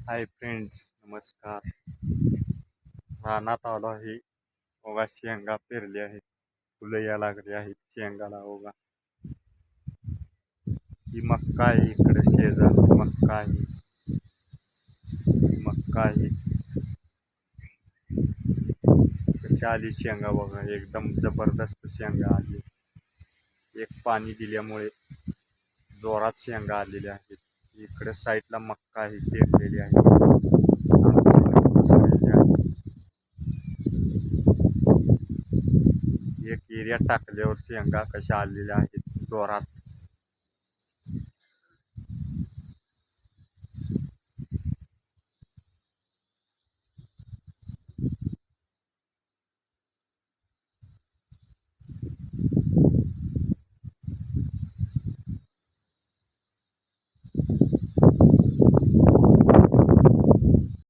Hi friends नमस्कार. रानात आलो आहे. ओगा शेंगा पेरली आहेत. फुलं या लागली आहेत. शेंगाला ओगा. ही मक्का आहे. इकडे शेजारची मक्का आहे. ही मक्का आहे. कशी आली शेंगा बघा. एकदम ज़बरदस्त शेंगा आली. एक पाणी दिल्यामुळे जोरात शेंगा आलेल्या आहेत. इकडे साईडला मक्का आहे पेरलेली आहे आहे. एक एरिया टाकल्यावर शेंगा कशा आलेल्या आहेत जोरात